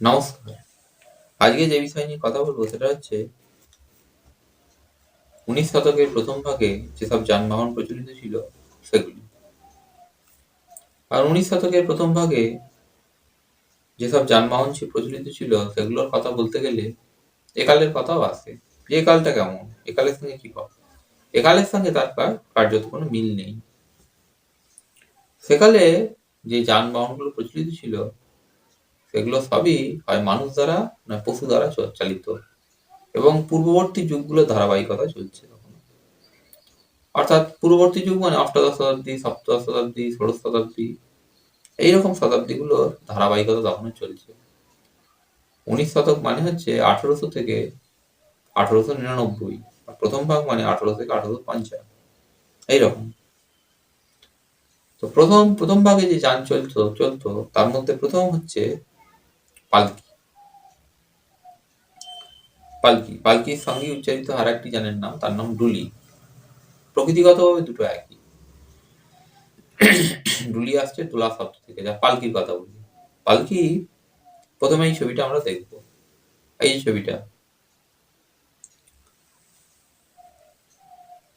নমস্কার। আজকে যে বিষয় নিয়ে কথা বলব সেটা হচ্ছে, উনিশ শতকের প্রথম ভাগে যেসব যানবাহন প্রচলিত ছিল সেগুলি। আর উনিশ শতকের প্রথম ভাগে যেসব যানবাহন প্রচলিত ছিল সেগুলোর কথা বলতে গেলে একালের কথাও আসে। যে একালটা কেমন? একালের সঙ্গে কি কথা? একালের সঙ্গে তার কার্যত কোনো মিল নেই। সেকালে যে যানবাহনগুলো প্রচলিত ছিল সেগুলো সবই হয় মানুষ দ্বারা না পশু দ্বারা চালিত। এবং পূর্ববর্তী যুগগুলো ধারাবাহিকতা চলছে অর্থাৎ পূর্ববর্তী যুগ মানে অষ্টাদশ শতাব্দী, সপ্তদশ শতাব্দী, ষোড়শ শতাব্দী, এইরকম শতাব্দীগুলোর ধারাবাহিকতা তখনও চলছে। উনিশ শতক মানে হচ্ছে আঠারোশো থেকে আঠারোশো নিরানব্বই প্রথম ভাগ মানে আঠারো থেকে আঠারোশো পঞ্চাশ, এইরকম। তো প্রথম প্রথম ভাগে যে যান চলতো চলতো, তার মধ্যে প্রথম হচ্ছে পালকি। পালকি। পালকির সঙ্গে উচ্চারিত আর একটি যানের নাম, তার নাম ডুলি। প্রকৃতিগতভাবে দুটো একই। ডুলি আসছে তোলা শব্দ থেকে, যা পালকির কথা বলি। পালকি, প্রথমে এই ছবিটা আমরা দেখব। এই ছবিটা।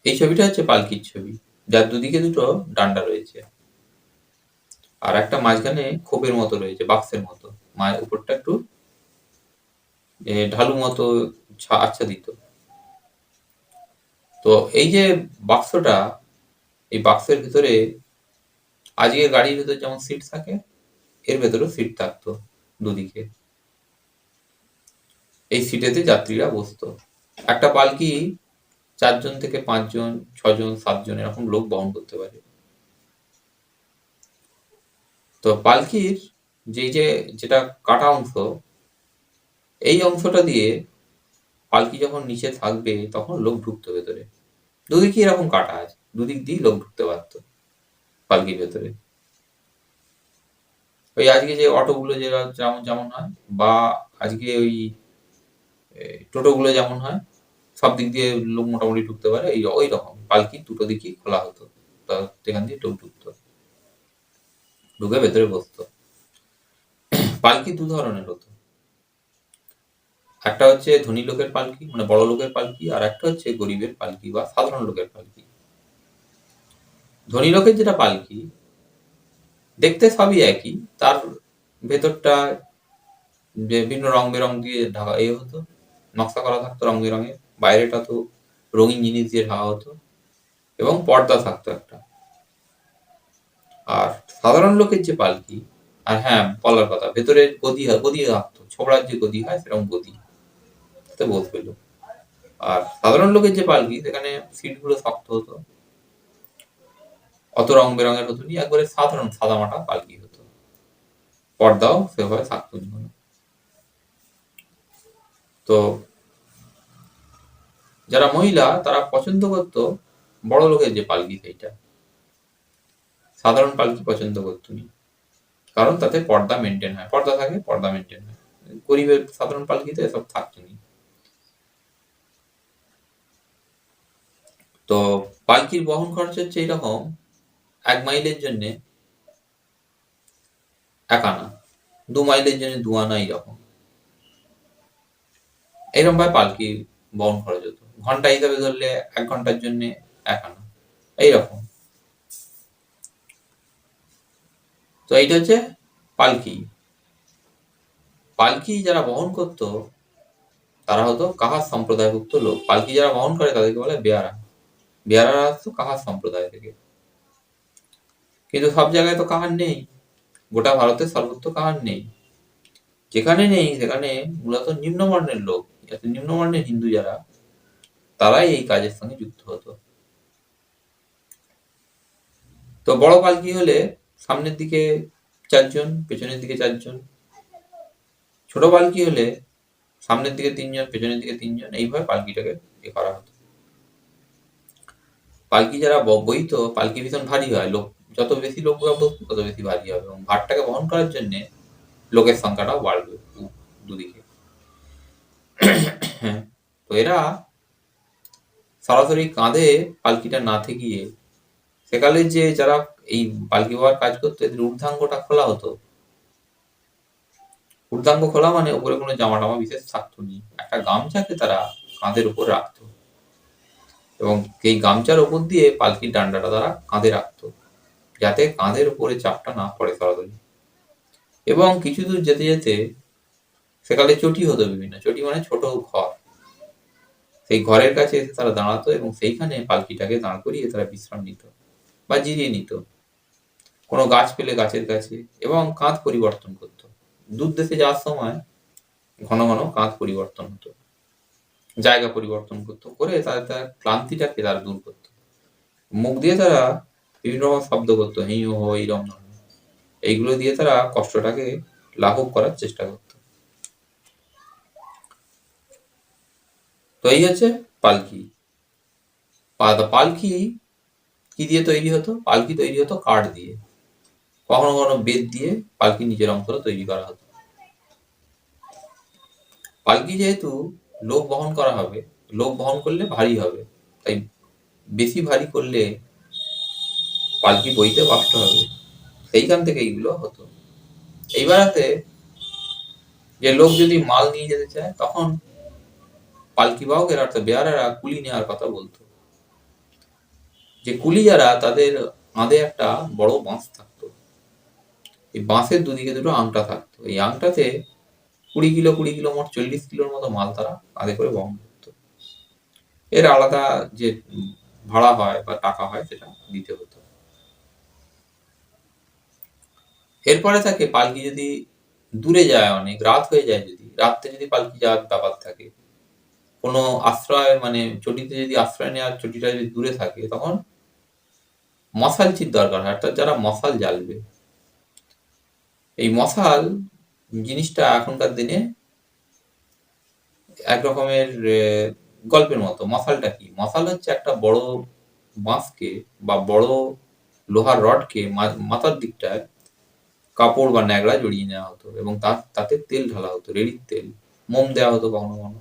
এই ছবিটা হচ্ছে পালকির ছবি, যার দুদিকে দুটো ডান্ডা রয়েছে। আর একটা মাঝখানে খোপের মতো রয়েছে, বাক্সের মতো। মায়ের উপরটা একটু ঢালু মতো আচ্ছাদিত তো এই যে বাক্সটা, এই বাক্সের ভিতরে আজকের গাড়ির ভিতরে যেমন সিট থাকে, এর ভেতরেও সিট থাকতো দুদিকে। এই সিটেতে যাত্রীরা বসতো। একটা পালকি চারজন থেকে পাঁচজন, ছজন, সাতজন এরকম লোক বহন করতে পারে। তো পালকির যে যে যেটা কাটা অংশ, এই অংশটা দিয়ে পালকি যখন নিচে থাকবে তখন লোক ঢুকতো ভেতরে। দুদিকে এরকম কাটা আছে, দুদিক দিয়ে লোক ঢুকতে পারতো পালকির ভেতরে। ওই আজকে যে অটোগুলো যে যেমন যেমন হয়, বা আজকে ওই টোটোগুলো যেমন হয়, সব দিক দিয়ে লোক মোটামুটি ঢুকতে পারে, এই ওই রকম। পালকি দুটো দিকই খোলা হতো সেখান দিয়ে লোক ঢুকতো। ঢুকে ভেতরে বসতো। পালকি দু ধরনের হতো? একটা হচ্ছে ধনী লোকের পালকি মানে বড় লোকের পালকি আর একটা হচ্ছে গরিবের পালকি বা সাধারণ লোকের পালকি ধনী লোকের যেটা পালকি দেখতে সবই একই, তার ভেতরটা বিভিন্ন রং বেরং দিয়ে ঢাকা এ হতো, নকশা করা থাকতো রং বেরঙের বাইরেটা তো রঙিন জিনিস দিয়ে ঢাকা হতো, এবং পর্দা থাকতো একটা। আর সাধারণ লোকের যে পালকি আর হ্যাঁ বলার কথা, ভেতরে গদি হয়, গদি থাকতো ছোবড়ার যে গদি হয়, সেরকম গদি। তাতে বোধ লোক আর সাধারণ লোকের যে পালকি, সেখানে সিটগুলো শক্ত হতো। অত রং বেরঙের হতো নি, একবারে সাধারণ সাদামাটা পালকি হতো। পর্দাও সেভাবে থাকতো। তো যারা মহিলা, তারা পছন্দ করতো বড় লোকের যে পালকি সেইটা। সাধারণ পালকি পছন্দ করতো নি। কারণ তাতে পর্দা মেনটেন হয়। পর্দা থাকে, পর্দা মেনটেন হয়। গরিবের সাধারণ পালকিতে এসব থাকতো নি। তো পালকির বহন খরচ হচ্ছে এইরকম এক মাইলের জন্য এক আনা দু মাইলের জন্য দু আনা এইরকম। এরকম ভাবে পালকি বহন খরচ হতো। ঘণ্টা হিসাবে ধরলে এক ঘণ্টার জন্য এক আনা এইরকম। তো এইটা হচ্ছে পালকি। পালকি যারা বহন করতো, তারা হতো কাহার সম্প্রদায়ভুক্ত লোক। পালকি যারা বহন করে, তাদেরকে বলে বেয়ারা। বেয়ারারা আসতো কাহার সম্প্রদায় থেকে। কিন্তু সব জায়গায় তো কাহার নেই। গোটা ভারতের সর্বত্র কাহার নেই। যেখানে নেই, সেখানে মূলত নিম্নবর্ণের লোক। নিম্নবর্ণের হিন্দু যারা, তারাই এই কাজের সঙ্গে যুক্ত হতো। তো বড় পালকি হলে সামনের দিকে চারজন পেছনের দিকে চারজন। ছোট পালকি হলে সামনের দিকে তিনজন পেছনের দিকে তিনজন এইভাবে পালকিটাকে এ করা হতো। পালকি যারা বইতো পালকি ভীষণ ভারী হয়। লোক যত বেশি লোক তত বেশি ভারী হবে। এবং ভারটাকে বহন করার জন্য লোকের সংখ্যাটাও বাড়বে দুদিকে। হ্যাঁ, তো এরা সরাসরি কাঁধে পালকিটা না থেকিয়ে সেকালে যে যারা এই পালকি বাবার কাজ করতো এদের ঊর্ধ্বাঙ্গটা খোলা হতো। ঊর্ধ্বাঙ্গ খোলা মানে উপরে কোনো জামা টামা বিশেষ থাকতো নি। একটা গামছাকে তারা কাঁধের উপর রাখতো। এবং এই গামছার ওপর দিয়ে পালকির ডান্ডাটা তারা কাঁধে রাখতো, যাতে কাঁধের উপরে চাপটা না পড়ে সরাসরি এবং কিছু দূর যেতে যেতে সেকালে চটি হতো বিভিন্ন, চটি মানে ছোট ঘর। সেই ঘরের কাছে এসে তারা দাঁড়াতো এবং সেইখানে পালকিটাকে দাঁড় করিয়ে তারা বিশ্রাম নিত বা জিরিয়ে নিত। কোনো গাছ পেলে গাছের কাছে এবং কাঁধ পরিবর্তন করত। দূর দেশে যাওয়ার সময় ঘন ঘন কাঁধ পরিবর্তন হতো। জায়গা পরিবর্তন করতো, করে তাদের তার ক্লান্তিটাকে তারা দূর করতো। মুখ দিয়ে তারা বিভিন্ন রকম শব্দ করতো, হি হো এইরকম ধরনের এইগুলো দিয়ে তারা কষ্টটাকে লাঘব করার চেষ্টা করত। তো এই হচ্ছে পালকি। পালকি কি দিয়ে তৈরি হতো? পালকি তৈরি হতো কাঠ দিয়ে। কখনো কখনো বেদ দিয়ে পালকি নিজের অংশটা তৈরি করা হতো। পালকি যেহেতু লোক বহন করা হবে, লোক বহন করলে ভারী হবে। তাই বেশি ভারী করলে পালকি বইতে কষ্ট হবে। সেইখান থেকে এইগুলো হতো। এইবারাতে যে লোক যদি মাল নিয়ে যেতে চায়, তখন পালকি বাহকের অর্থাৎ বেয়ারারা, কুলি নেওয়ার কথা বলতো। যে কুলি যারা, তাদের কাঁধে একটা বড় বাঁশ থাকতো। এই বাঁশের দুদিকে দুটো আংটা থাকতো। এই আংটাতে কুড়ি কিলো কুড়ি কিলো, মোট চল্লিশ কিলোর মতো মাল তারা কাঁধে করে বহন করতো। এর আলাদা যে ভাড়া হয় বা টাকা হয় সেটা দিতে হতো। এরপরে থাকে পালকি যদি দূরে যায় অনেক, রাত হয়ে যায় যদি, রাত্রে যদি পালকি যাওয়ার ব্যাপার থাকে, কোনো আশ্রয় মানে চটিতে যদি আশ্রয় নেওয়ার চটিটা যদি দূরে থাকে, তখন মশাল মশালচির দরকার হয়। অর্থাৎ যারা মশাল জ্বালবে এই মশাল জিনিসটা এখনকার দিনে এক রকমের গল্পের মতো। মশালটা কি? মশাল হচ্ছে একটা বড় বাঁশকে বা বড় লোহার রডকে মাথার দিকটায় কাপড় বা ন্যাকড়া জড়িয়ে নেওয়া হতো এবং তা- তাতে তেল ঢালা হতো রেড়ির তেল, মোম দেওয়া হতো কখনো কখনো।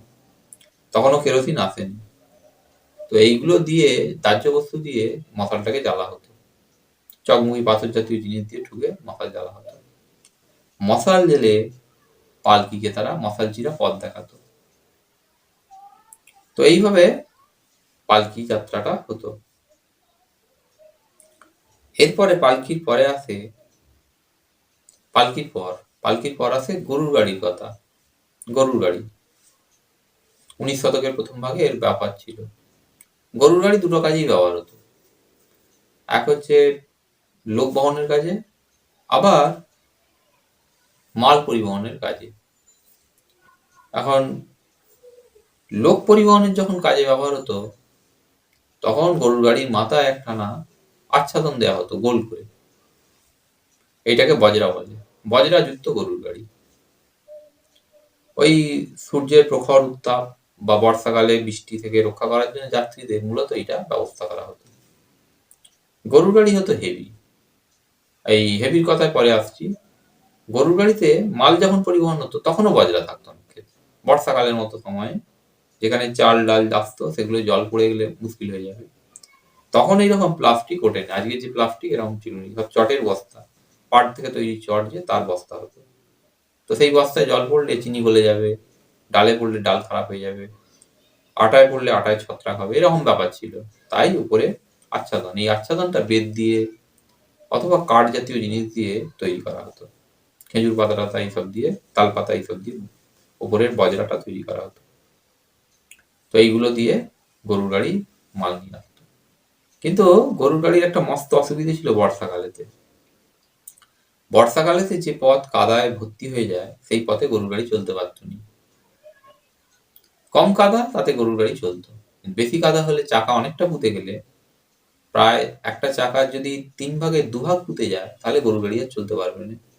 তখনও কেরোসিন আসেনি। তো এইগুলো দিয়ে, দাহ্য বস্তু দিয়ে মশালটাকে জ্বালা হতো। চকমুখী পাথর জাতীয় জিনিস দিয়ে ঠুকে মশাল জ্বালা হতো। মশাল জেলে পালকিকে তারা মশালচিরা পথ দেখাতো। তো এইভাবে পালকি যাত্রাটা হতো। এরপরে পালকির পরে আসে, পালকির পর পালকির পর আসে গরুর গাড়ির কথা, গরুর গাড়ি উনিশ শতকের প্রথম ভাগে এর ব্যাপার ছিল। গরুর গাড়ি দুটো কাজেই ব্যবহার হতো। এক হচ্ছে লোক বহনের কাজে, আবার মাল পরিবহনের কাজে। এখন লোক পরিবহনের যখন কাজে ব্যবহার হতো, তখন গরুর গাড়ির মাথায় একখানা আচ্ছাদন দেওয়া হতো গোল করে। এইটাকে বজরা বলে। বজরা যুক্ত গরুর গাড়ি। ওই সূর্যের প্রখর উত্তাপ বা বর্ষাকালে বৃষ্টি থেকে রক্ষা করার জন্য যাত্রীদের মূলত এটা ব্যবস্থা করা হতো। গরুর গাড়ি হতো হেভি এই হেভির কথায় পরে আসছি। গরুর গাড়িতে মাল যখন পরিবহন হতো, তখনও বজরা থাকতো। বর্ষাকালের মতো সময়ে যেখানে চাল, ডাল আসতো সেগুলো জল পড়ে গেলে মুশকিল হয়ে যাবে। তখন এইরকম প্লাস্টিক ওঠেনি আজকে যে প্লাস্টিক, এরকম ছিল সব চটের বস্তা। পাট থেকে তৈরি চট যে, তার বস্তা হতো। তো সেই বস্তায় জল পড়লে চিনি গলে যাবে, ডালে পড়লে ডাল খারাপ হয়ে যাবে, আটায় পড়লে আটায় ছত্রাক হবে, এরকম ব্যাপার ছিল। তাই উপরে আচ্ছাদন। এই আচ্ছাদনটা বেদ দিয়ে অথবা কাঠ জাতীয় জিনিস দিয়ে তৈরি করা হতো। খেজুর পাতা টাতা এইসব দিয়ে, তাল পাতা এইসব দিয়ে উপরের বজরাটা তৈরি করা হতো। তো এইগুলো দিয়ে গরুর গাড়ি মাল নিয়ে আসতো। কিন্তু গরুর গাড়ির একটা মস্ত অসুবিধা ছিল বর্ষাকালেতে। বর্ষাকালেতে যে পথ কাদায় ভর্তি হয়ে যায়, সেই পথে গরুর গাড়ি চলতে পারত না। কম কাদা, তাতে গরুর গাড়ি চলতো। বেশি কাদা হলে চাকা অনেকটা পুঁতে গেলে, প্রায় একটা চাকা যদি তিন ভাগের দুভাগ পুঁতে যায়, তাহলে গরুর গাড়ি আর চলতে পারবে না।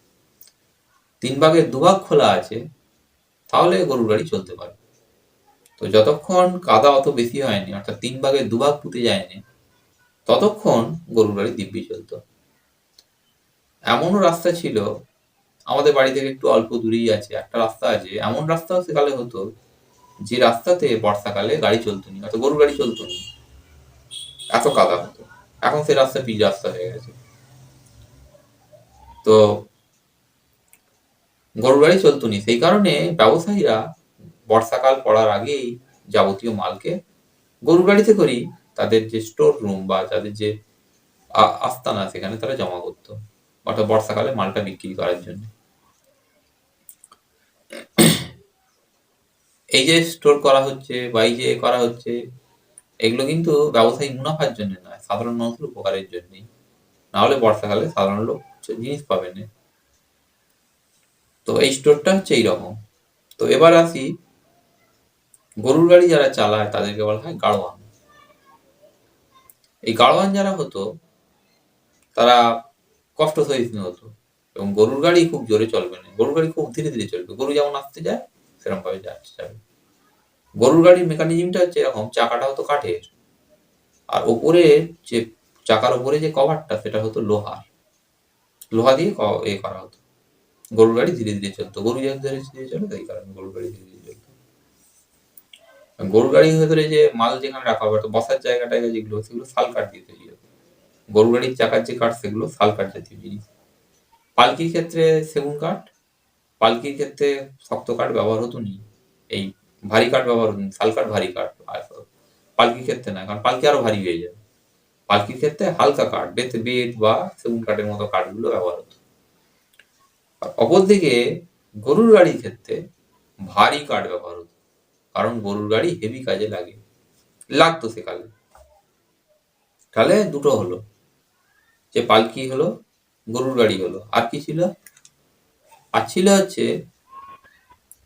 তিন ভাগের দুভাগ খোলা আছে, তাহলে গরুর গাড়ি চলতে পারবে। তো যতক্ষণ কাদা অত বেশি হয়নি, অর্থাৎ তিন ভাগের দুভাগ পুঁতে যায়নি, ততক্ষণ গরুর গাড়ি দিব্যি চলতো। এমনও রাস্তা ছিল, আমাদের বাড়ি থেকে একটু অল্প দূরেই আছে, একটা রাস্তা আছে, এমন রাস্তাও সেকালে হতো, যে রাস্তাতে বর্ষাকালে গাড়ি চলতো না অর্থাৎ গরুর গাড়ি চলতো না এত কাদা হতো। এখন সেই রাস্তা পিচ রাস্তা হয়ে গেছে। তো গরুর গাড়ি চলতো নি সেই কারণে ব্যবসায়ীরা বর্ষাকাল পড়ার আগেই যাবতীয় মালকে গরুর গাড়িতে করেই তাদের যে স্টোর রুম বা তাদের যে আস্তানা সেখানে তারা জমা করতো। অর্থাৎ বর্ষাকালে মালটা বিক্রি করার জন্য। এই যে স্টোর করা হচ্ছে বা এই যে করা হচ্ছে, এগুলো কিন্তু ব্যবসায়ী মুনাফার জন্য নয়, সাধারণ মানুষের উপকারের জন্যই। না হলে বর্ষাকালে সাধারণ লোক জিনিস পাবে না। তো এই স্টোরটা হচ্ছে এইরকম। তো এবার আসি, গরুর গাড়ি যারা চালায় তাদেরকে বলা হয় গাড়োয়ান। এই গাড়োয়ান যারা হতো, তারা কষ্ট সহিষ্ণু হতো এবং গরুর গাড়ি খুব জোরে চলবে না। গরুর গাড়ি খুব ধীরে ধীরে চলবে। গরু যেমন আসতে যায় সেরকম ভাবে যাবে। গরুর গাড়ির মেকানিজমটা হচ্ছে এরকম চাকাটা হতো কাঠের। আর ওপরে যে চাকার উপরে যে কভারটা সেটা হতো লোহার। লোহা দিয়ে এ করা হতো। গরুর গাড়ি ধীরে ধীরে চলতো। গরু যেহেতু ধীরে ধীরে চলে, তাই কারণে গরুর গাড়ি ধীরে ধীরে চলতো। গরুর গাড়ির ভেতরে যে মাল যেখানে রাখা হবে বসার জায়গাটায় যেগুলো সেগুলো শাল কাঠ দিয়ে তৈরি হতো গরুর গাড়ির চাকার যে কাঠ, সেগুলো শাল কাঠ জাতীয় জিনিস পালকির ক্ষেত্রে সেগুন কাঠ, পালকির ক্ষেত্রে শক্ত কাঠ ব্যবহার হতো নি এই ভারী কাঠ ব্যবহার হতো শাল কাঠ ভারী কাঠ পালকির ক্ষেত্রে না, কারণ পালকি আরও ভারী হয়ে যাবে। পালকির ক্ষেত্রে হালকা কাঠ, বেত বেত বা সেগুন কাঠের মতো কাঠগুলো ব্যবহার হতো। অপরদিকে গরুর গাড়ির ক্ষেত্রে ভারী কাঠ ব্যবহার হতো। কারণ গরুর গাড়ি হেভি কাজে লাগে। লাগতো সেকালে তাহলে দুটো হলো। যে পালকি হলো, গরুর গাড়ি হলো। আর কি ছিল? আর ছিল হচ্ছে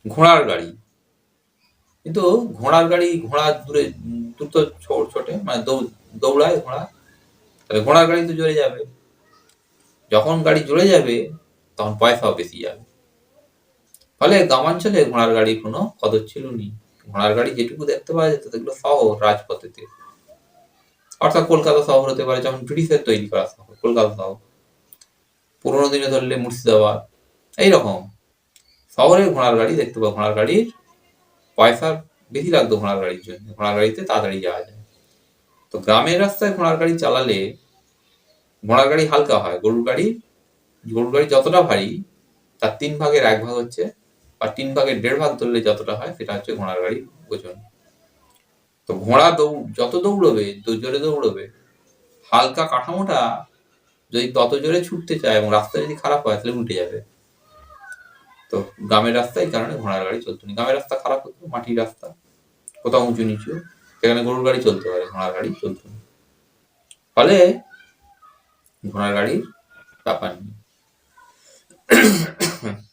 ঘোড়ার গাড়ি। কিন্তু ঘোড়ার গাড়ি, ঘোড়া দূরে, দ্রুত ছোটে মানে দৌড়ায় ঘোড়া। তাহলে ঘোড়ার গাড়ি তো জোরে যাবে। যখন গাড়ি জোরে যাবে তখন পয়সাও বেশি যাবে। ফলে গ্রামাঞ্চলে ঘোড়ার গাড়ির কোনো কদর ছিল নি। ঘোড়ার গাড়ি যেটুকু দেখতে পাওয়া যেত, সেগুলো শহর রাজপথেতে। অর্থাৎ কলকাতা শহর হতে পারে, যেমন ব্রিটিশের তৈরি করা শহর, কলকাতা শহর। পুরোনো দিনে ধরলে মুর্শিদাবাদ, এইরকম। শহরে ঘোড়ার গাড়ি দেখতে পাবো ঘোড়ার গাড়ির পয়সা বেশি লাগতো ঘোড়ার গাড়ির জন্য। ঘোড়ার গাড়িতে তাড়াতাড়ি যাওয়া যায়। তো গ্রামের রাস্তায় ঘোড়ার গাড়ি চালালে ঘোড়ার গাড়ি হালকা হয়, গরুর গাড়ি গরুর গাড়ি যতটা ভারী, তার তিন ভাগের এক ভাগ হচ্ছে, বা তিন ভাগের দেড় ভাগ ধরলে যতটা হয়, সেটা হচ্ছে ঘোড়ার গাড়ির ওজন। তো ঘোড়া দৌড় যত দৌড়বে জোরে দৌড়বে, হালকা কাঠামোটা যদি তত জোরে ছুটতে চায় এবং রাস্তা যদি খারাপ হয়, তাহলে উল্টে যাবে। তো গ্রামের রাস্তায় এই কারণে ঘোড়ার গাড়ি চলতো না। গ্রামের রাস্তা খারাপ হতো, মাটির রাস্তা কোথাও উঁচু নিচু, সেখানে গরুর গাড়ি চলতে পারে, ঘোড়ার গাড়ি চলতো না। ফলে ঘোড়ার গাড়ির ব্যাপার নেই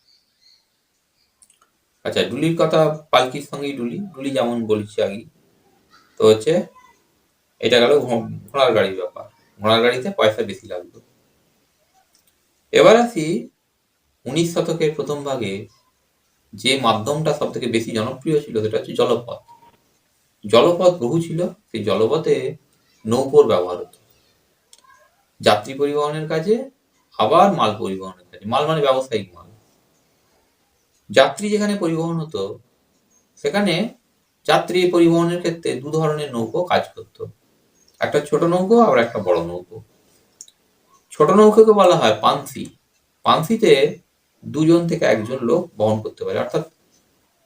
আচ্ছা ডুলির কথা পালকির সঙ্গেই ডুলি। ডুলি যেমন বলছি আগে তো হচ্ছে এটা গেল ঘোড়ার গাড়ির ব্যাপার। ঘোড়ার গাড়িতে পয়সা বেশি লাগতো এবার আসি উনিশ শতকের প্রথম ভাগে যে মাধ্যমটা সব থেকে বেশি জনপ্রিয় ছিল সেটা হচ্ছে জলপথ। জলপথ বহু ছিল, সেই জলপথে নৌকোর ব্যবহার হতো। যাত্রী পরিবহনের কাজে আবার মাল পরিবহনের কাজে। মাল মানে ব্যবসায়িক মাল। যাত্রী যেখানে পরিবহন হতো, সেখানে যাত্রী পরিবহনের ক্ষেত্রে দু ধরনের নৌকো কাজ করতো। একটা ছোট নৌকো আর একটা বড় নৌকো। ছোট নৌকোকে বলা হয় পানসি। পানসিতে দুজন থেকে একজন লোক বহন করতে পারে। অর্থাৎ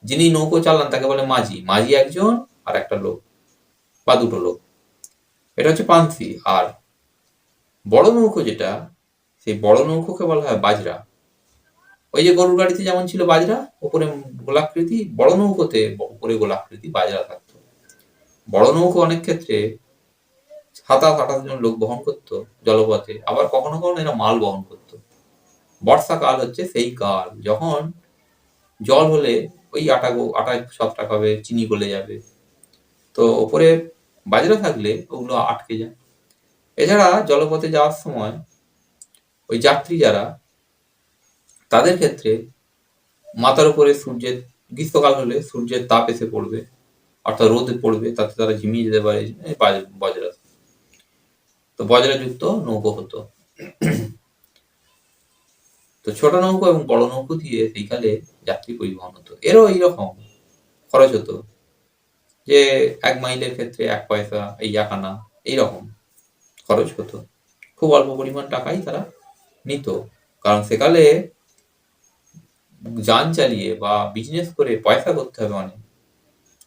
যিনি নৌকো চালান, তাকে বলে মাঝি। মাঝি একজন আর একটা লোক বা দুটো লোক। এটা হচ্ছে পানসি। আর বড় নৌকো যেটা সেই বড় নৌকোকে বলা হয় বাজরা। ওই যে গরুর গাড়িতে যেমন ছিল বাজরা উপরে গোলাকৃতি, বড় নৌকোতে উপরে গোলাকৃতি, বাজরা থাকতো। বড় নৌকো অনেক ক্ষেত্রে সাতাশ আঠাশ জন লোক বহন করতো জলপথে, আবার কখনো কখনো এরা মাল বহন করতো। বর্ষাকাল হচ্ছে সেই কাল, যখন জল হলে ওই আটা গো আটায় সবটা খাবে চিনি গলে যাবে। তো ওপরে বাজরা থাকলে ওগুলো আটকে যায়। এছাড়া জলপথে যাওয়ার সময় ওই যাত্রী যারা, তাদের ক্ষেত্রে মাথার উপরে সূর্যের, গ্রীষ্মকাল হলে সূর্যের তাপ এসে পড়বে, অর্থাৎ রোদে পড়বে, তাতে তারা ঝিমিয়ে যেতে পারে বজরা তো বজরাযুক্ত নৌকো হতো। তো ছোট নৌকো এবং বড় নৌকো দিয়ে সেইখানে যাত্রী পরিবহন হতো। এরও এইরকম খরচ হতো যে এক মাইলের ক্ষেত্রে এক পয়সা, এই এক আনা এইরকম খরচ হতো। খুব অল্প পরিমাণ টাকাই তারা নিত। কারণ সেকালে যান চালিয়ে বা বিজনেস করে পয়সা করতে হবে অনেক।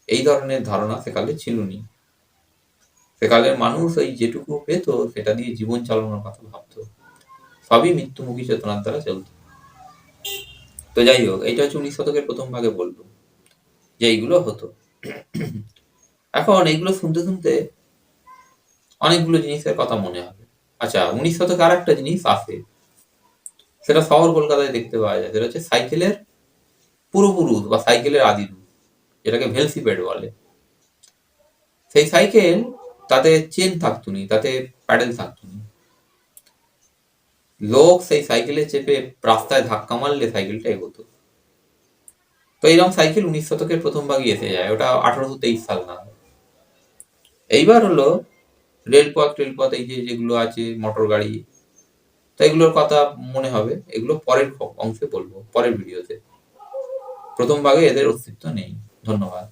এই ধরনের ধারণা সেকালে ছিলনি। সেকালের মানুষ ওই যেটুকু পেত সেটা দিয়ে জীবন চালানোর কথা ভাবতো। সবই মৃত্যুমুখী চেতনার দ্বারা চলত। তো যাই হোক এইটা হচ্ছে উনিশ শতকের প্রথম ভাগে বলব। যে এইগুলো হতো। এখন এইগুলো শুনতে শুনতে অনেকগুলো জিনিসের কথা মনে হবে। আচ্ছা উনিশ শতকে আর একটা জিনিস আসে সেটা শহর কলকাতায় দেখতে পাওয়া যায়। সেটা হচ্ছে সাইকেলের পূর্বপুরুষ বা সাইকেলের আদি রূপ, যেটাকে ভেলসিপেড বলে। সেই সাইকেল তাতে চেন থাকতো নি, তাতে প্যাডেল থাকতো নি। লোক সেই সাইকেলে চেপে রাস্তায় ধাক্কা মারলে সাইকেলটা এগোতো। তো এইরকম সাইকেল উনিশ শতকের প্রথম ভাগে এসে যায়, ওটা আঠারোশো তেইশ সাল না। এইবার হলো রেলপথ রেলপথ এই যে যেগুলো আছে, মোটর গাড়ি তো এগুলোর কথা মনে হবে। এগুলো পরের অংশে বলব, পরের ভিডিওতে। প্রথম ভাগে এদের অস্তিত্ব নেই। ধন্যবাদ।